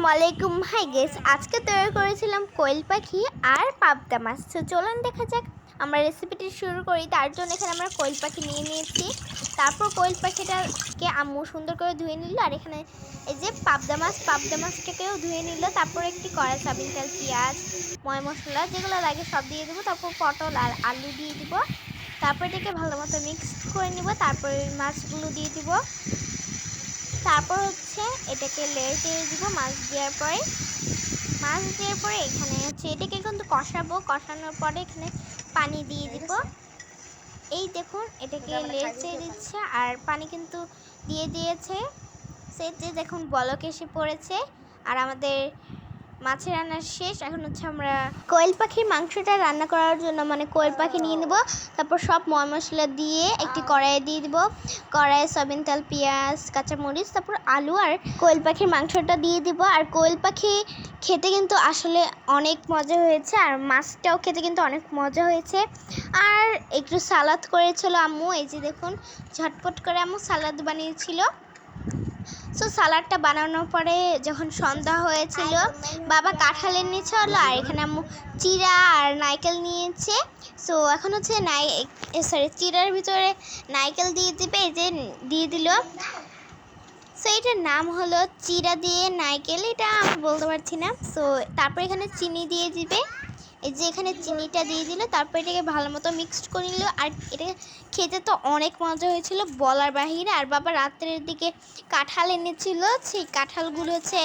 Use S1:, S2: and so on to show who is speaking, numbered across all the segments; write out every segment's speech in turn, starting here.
S1: আসসালামু আলাইকুম। High guess আজকে তৈরি করেছিলাম কোয়েল পাখি আর পাবদা মাছ। তো চলুন দেখা যাক, আমরা রেসিপিটি শুরু করি। তার জন্য এখানে আমরা কোয়েল পাখি নিয়ে নিয়েছি। তারপর কোয়েল পাখিটাকে আম্মু সুন্দর করে ধুয়ে নিল, আর এখানে এই যে পাবদা মাছ, পাবদা মাছটাকেও ধুয়ে নিল। তারপর একটি কড়া সাবিন তেল, পেঁয়াজ, ময় মশলা, যেগুলো লাগে সব দিয়ে দেবো। তারপর পটল আর আলু দিয়ে দিব। তারপর এটাকে ভালো মতো মিক্স করে নিব। তারপর মাছগুলো দিয়ে দিব। তারপর হচ্ছে এটাকে লেয়ার দিয়ে দিব মাছ দেওয়ার পরে। মাছ দেওয়ার পরে এখানে হচ্ছে এটাকে কিন্তু কষাবো। কষানোর পরে এখানে পানি দিয়ে দিব। এই দেখুন এটাকে লেয়ার দিয়ে দিচ্ছে আর পানি কিন্তু দিয়ে দিয়েছে। সেতে যে দেখুন বলক এসে পড়েছে। আর আমাদের মাছের রান্না শেষ। এখন হচ্ছে আমরা কোয়েল পাখির মাংসটা রান্না করার জন্য মানে কোয়েল পাখি নিয়ে নেব। তারপর সব ময় মশলা দিয়ে একটি কড়াইয়ে দিয়ে দেবো। কড়াইয়ে সয়াবিন তেল, পেঁয়াজ, কাঁচামরিচ, তারপর আলু আর কোয়েল পাখির মাংসটা দিয়ে দিব। আর কোয়েল পাখি খেতে কিন্তু আসলে অনেক মজা হয়েছে আর মাছটাও খেতে কিন্তু অনেক মজা হয়েছে। আর একটু সালাদ করেছিল আম্মু, এই যে দেখুন, ঝটপট করে আম্মু সালাদ বানিয়েছিল। সো সালাডটা বানানোর পরে যখন সন্ধ্যা হয়েছিল, বাবা কাঁঠাল এনেছে হলো, আর এখানে চিরা আর নাইকেল নিয়েছে। সো এখন হচ্ছে নাই সরি চিরার ভিতরে নাইকেল দিয়ে দিবে, এই যে দিয়ে দিল। সো এটার নাম হলো চিরা দিয়ে নাইকেল এটা আমি বলতে পারছি না। সো তারপর এখানে চিনি দিয়ে দিবে। এই যে এখানে চিনিটা দিয়ে দিল, তারপর এটাকে ভালো মতো মিক্সড করে নিল। আর এটা খেতে তো অনেক মজা হয়েছিল বলার বাহিরে। আর বাবা রাত্রের দিকে কাঁঠাল এনেছিল, সেই কাঁঠালগুলো হচ্ছে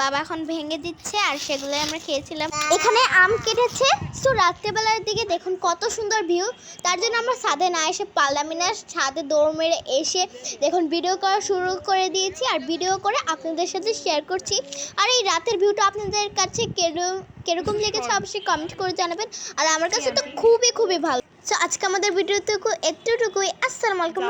S1: বাবা এখন ভেঙে দিচ্ছে, আর সেগুলো আমরা খেয়েছিলাম। এখানে আম কেটেছে। তো রাত্রেবেলার দিকে দেখুন কত সুন্দর ভিউ তার জন্য আমরা ছাদে না এসে পারলামই না। ছাদে দৌড় মেরে এসে দেখুন ভিডিও করা শুরু করে দিয়েছি। আর ভিডিও করে আপনাদের সাথে শেয়ার করছি। আর এই রাতের ভিউটা আপনাদের কাছে কীরকম লেগেছে, অবশ্যই কমেন্ট করে জানাবেন। আর আমার কাছে তো খুবই খুবই ভালো। তো আজকে আমাদের ভিডিওটুকু এতটুকুই আসসালামু আলাইকুম